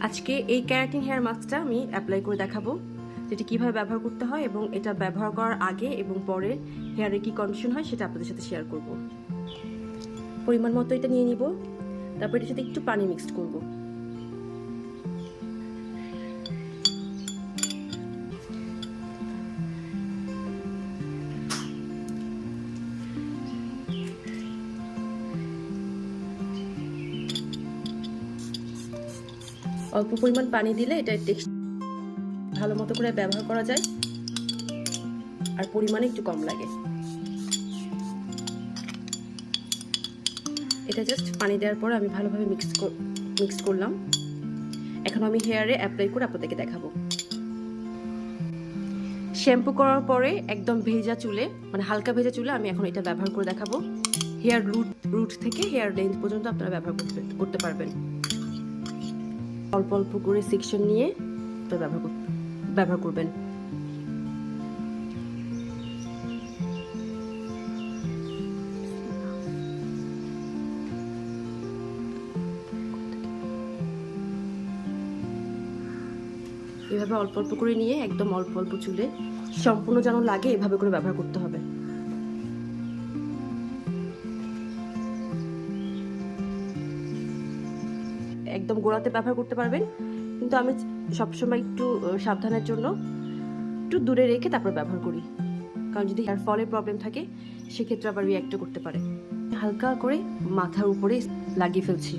আজকে এই keratin hair মাস্কটা আমি অ্যাপ্লাই করে দেখাবো, যেটি কীভাবে ব্যবহার করতে হয় এবং এটা ব্যবহার করার আগে এবং পরে হেয়ারের কি কন্ডিশন হয় সেটা আপনাদের সাথে শেয়ার করব। পরিমাণ মতো এটা নিয়ে নিব, তারপর এটার সাথে একটু পানি মিক্সড করব। অল্প পরিমাণ পানি দিলে এটা টেক্সট ভালো মতো করে ব্যবহার করা যায়। আর পরিমাণে একটু কম লাগে। এটা জাস্ট পানি দেওয়ার পর আমি ভালোভাবে মিক্স মিক্স করলাম। এখন আমি হেয়ারে অ্যাপ্লাই করে আপনাদেরকে দেখাবো। শ্যাম্পু করার পরে একদম ভেজা চুলে মানে হালকা ভেজা চুলে আমি এখন এটা ব্যবহার করে দেখাবো। হেয়ার রুট রুট থেকে হেয়ার লেন্থ পর্যন্ত আপনারা ব্যবহার করতে করতে পারবেন। অল্প অল্প করে সেকশন নিয়ে আপনারা ব্যবহার ব্যবহার করবেন। এভাবে অল্প অল্প করে নিয়ে একদম অল্প অল্প চুলে সম্পূর্ণ যেন লাগে, এভাবে করে ব্যবহার করতে হবে। একদম গোড়াতে ব্যবহার করতে পারবেন। কিন্তু আমি সবসময় একটু সাবধানের জন্য একটু দূরে রেখে তারপর ব্যবহার করি। কারণ যদি হেয়ার ফলের প্রবলেম থাকে, সেক্ষেত্রে আবার রিয়াক্ট করতে পারে। হালকা করে মাথার উপরে লাগিয়ে ফেলছি।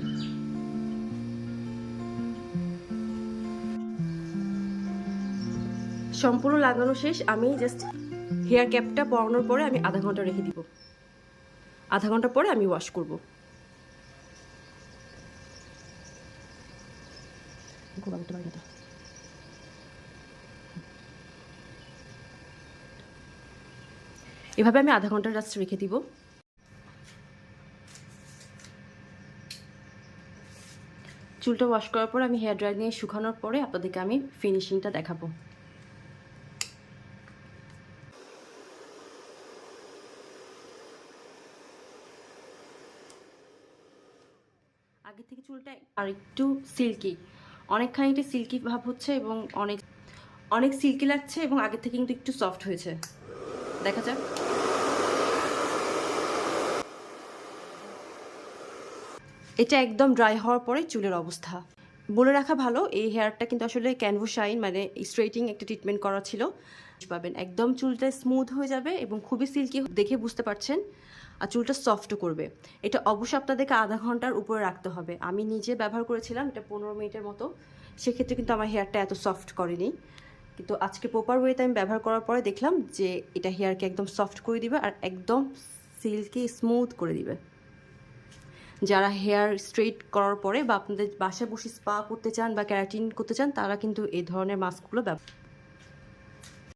সম্পূর্ণ লাগানো শেষ। আমি জাস্ট হেয়ার ক্যাপটা পরানোর পরে আমি আধা ঘণ্টা রেখে দিব। আধা ঘণ্টা পরে আমি ওয়াশ করব। এভাবে আমি আধা ঘণ্টা জাস্ট রেখে দিব। চুলটা ওয়াশ করার পর আমি হেয়ার ড্রাই নিয়ে শুকানোর পরে আপনাদেরকে আমি ফিনিশিংটা দেখাবো। আগে থেকে চুলটা আর একটু সিল্কি অনেকখানি একটু সিল্কি ভাব হচ্ছে এবং অনেক অনেক সিল্কি লাগছে এবং আগে থেকে কিন্তু একটু সফট হয়েছে। দেখা যাক। এটা একদম ড্রাই হওয়ার পরে চুলের অবস্থা। বলে রাখা ভালো, এই হেয়ারটা কিন্তু আসলে ক্যানভো শাইন মানে স্ট্রেটিং একটা ট্রিটমেন্ট করা ছিল। পাবেন। একদম চুলটা স্মুথ হয়ে যাবে এবং খুবই সিল্কি দেখে বুঝতে পারছেন। আর চুলটা সফট করবে। এটা অবশ্যই আপনাদেরকে আধা ঘণ্টার উপরে রাখতে হবে। আমি নিজে ব্যবহার করেছিলাম, এটা পনেরো মিনিটের মতো। সেক্ষেত্রে কিন্তু আমার হেয়ারটা এত সফট করেনি। কিন্তু আজকে প্রপার ওয়েতে আমি ব্যবহার করার পরে দেখলাম যে এটা হেয়ারকে একদম সফট করে দিবে আর একদম সিল্কি স্মুথ করে দিবে। যারা হেয়ার স্ট্রেট করার পরে বা আপনাদের বাসায় বসে স্পা করতে চান বা ক্যারাটিন করতে চান, তারা কিন্তু এই ধরনের মাস্কগুলো ব্যব-